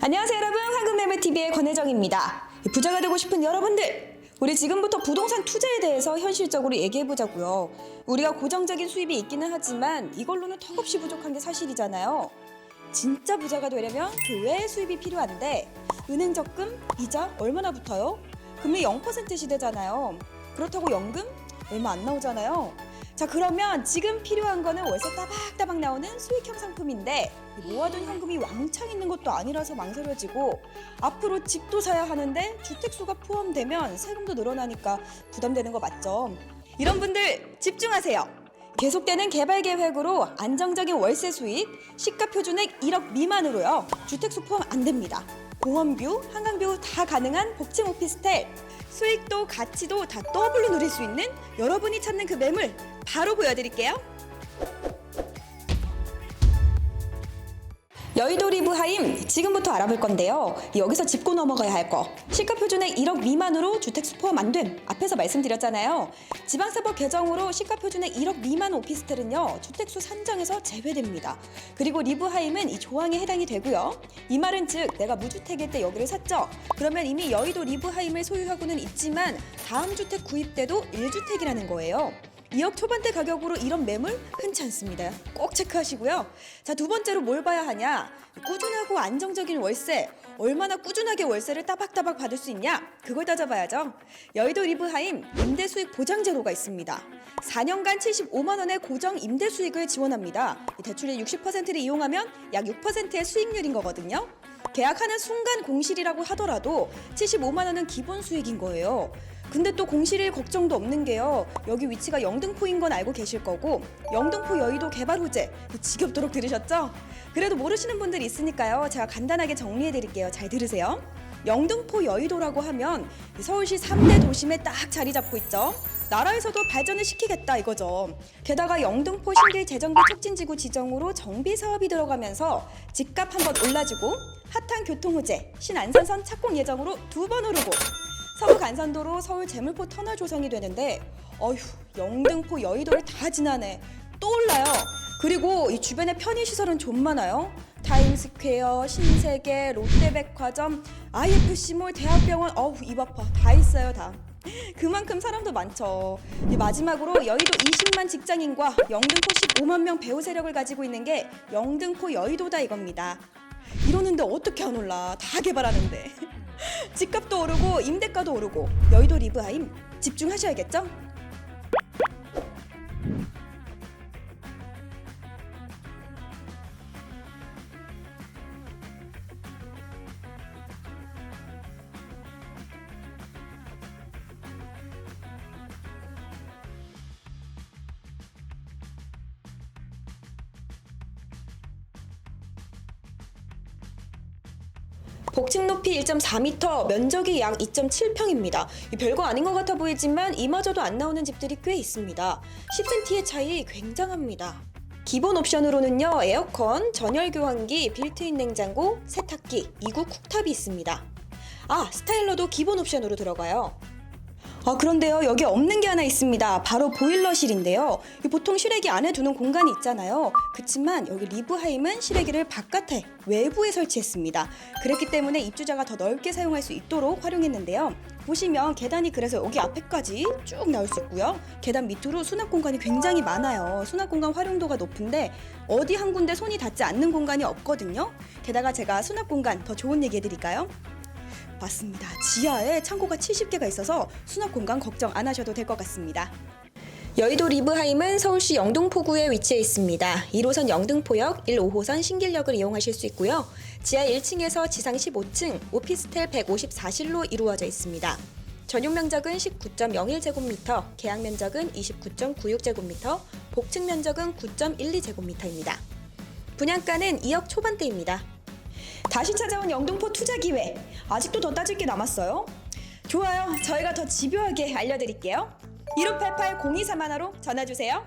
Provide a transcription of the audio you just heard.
안녕하세요 여러분. 황금매매TV의 권혜정입니다. 부자가 되고 싶은 여러분들 우리 지금부터 부동산 투자에 대해서 현실적으로 얘기해보자고요. 우리가 고정적인 수입이 있기는 하지만 이걸로는 턱없이 부족한 게 사실이잖아요. 진짜 부자가 되려면 그 외의 수입이 필요한데 은행 적금, 이자 얼마나 붙어요? 금리 0% 시대잖아요 그렇다고 연금? 얼마 안 나오잖아요 자 그러면 지금 필요한 거는 월세 따박따박 나오는 수익형 상품인데 이 모아둔 현금이 왕창 있는 것도 아니라서 망설여지고 앞으로 집도 사야 하는데 주택수가 포함되면 세금도 늘어나니까 부담되는 거 맞죠? 이런 분들 집중하세요. 계속되는 개발 계획으로 안정적인 월세 수익, 시가 표준액 1억 미만으로요. 주택수 포함 안 됩니다. 공원뷰, 한강뷰 다 가능한 복층 오피스텔. 수익도 가치도 다 더블로 누릴 수 있는 여러분이 찾는 그 매물 바로 보여드릴게요. 여의도 리브 하임 지금부터 알아볼 건데요. 여기서 짚고 넘어가야 할 거. 시가 표준액 1억 미만으로 주택수 포함 안 됨. 앞에서 말씀드렸잖아요. 지방세법 개정으로 시가 표준액 1억 미만 오피스텔은요. 주택수 산정에서 제외됩니다. 그리고 리브 하임은 이 조항에 해당이 되고요. 이 말은 즉 내가 무주택일 때 여기를 샀죠. 그러면 이미 여의도 리브 하임을 소유하고는 있지만 다음 주택 구입 때도 1주택이라는 거예요. 2억 초반대 가격으로 이런 매물 흔치 않습니다. 꼭 체크하시고요. 자, 두 번째로 뭘 봐야 하냐? 꾸준하고 안정적인 월세. 얼마나 꾸준하게 월세를 따박따박 받을 수 있냐? 그걸 따져봐야죠. 여의도 리브하임 임대 수익 보장 제도가 있습니다. 4년간 75만 원의 고정 임대 수익을 지원합니다. 이 대출의 60%를 이용하면 약 6%의 수익률인 거거든요. 계약하는 순간 공실이라고 하더라도 75만 원은 기본 수익인 거예요. 근데 또 공실일 걱정도 없는 게요. 여기 위치가 영등포인 건 알고 계실 거고 영등포 여의도 개발 호재 지겹도록 들으셨죠? 그래도 모르시는 분들이 있으니까요. 제가 간단하게 정리해 드릴게요. 잘 들으세요. 영등포 여의도라고 하면 서울시 3대 도심에 딱 자리 잡고 있죠. 나라에서도 발전을 시키겠다 이거죠. 게다가 영등포 신길 재정비 촉진지구 지정으로 정비 사업이 들어가면서 집값 한 번 올라주고 핫한 교통호재 신안산선 착공 예정으로 두 번 오르고 서울 간선도로 서울 재물포 터널 조성이 되는데 어휴 영등포 여의도를 다 지나네. 또 올라요. 그리고 이 주변에 편의 시설은 좀 많아요. 타임스퀘어 신세계 롯데백화점 IFC몰 대학병원 어우 입 아파. 다 있어요 다 그만큼 사람도 많죠. 마지막으로 여의도 20만 직장인과 영등포 15만 명 배우 세력을 가지고 있는 게 영등포 여의도다 이겁니다. 이러는데 어떻게 안 올라? 다 개발하는데. 집값도 오르고 임대가도 오르고 여의도 리브하임 집중하셔야겠죠? 복층 높이 1.4m, 면적이 약 2.7평입니다. 별거 아닌 것 같아 보이지만 이마저도 안 나오는 집들이 꽤 있습니다. 10cm의 차이 굉장합니다. 기본 옵션으로는요, 에어컨, 전열 교환기, 빌트인 냉장고, 세탁기, 2구 쿡탑이 있습니다. 아, 스타일러도 기본 옵션으로 들어가요. 아, 그런데요, 여기 없는 게 하나 있습니다. 바로 보일러실인데요. 이 보통 실외기 안에 두는 공간이 있잖아요. 그렇지만 여기 리브하임은 실외기를 바깥에 외부에 설치했습니다. 그랬기 때문에 입주자가 더 넓게 사용할 수 있도록 활용했는데요. 보시면 계단이 그래서 여기 앞에까지 쭉 나올 수 있고요. 계단 밑으로 수납 공간이 굉장히 많아요. 수납 공간 활용도가 높은데 어디 한 군데 손이 닿지 않는 공간이 없거든요. 게다가 제가 수납 공간 더 좋은 얘기 해드릴까요? 맞습니다. 지하에 창고가 70개가 있어서 수납 공간 걱정 안 하셔도 될 것 같습니다. 여의도 리브하임은 서울시 영등포구에 위치해 있습니다. 1호선 영등포역, 1, 5호선 신길역을 이용하실 수 있고요. 지하 1층에서 지상 15층, 오피스텔 154실로 이루어져 있습니다. 전용 면적은 19.01제곱미터, 계약 면적은 29.96제곱미터, 복층 면적은 9.12제곱미터입니다. 분양가는 2억 초반대입니다. 다시 찾아온 영등포 투자 기회. 아직도 더 따질 게 남았어요? 좋아요. 저희가 더 집요하게 알려드릴게요. 1588-0231로 전화 주세요.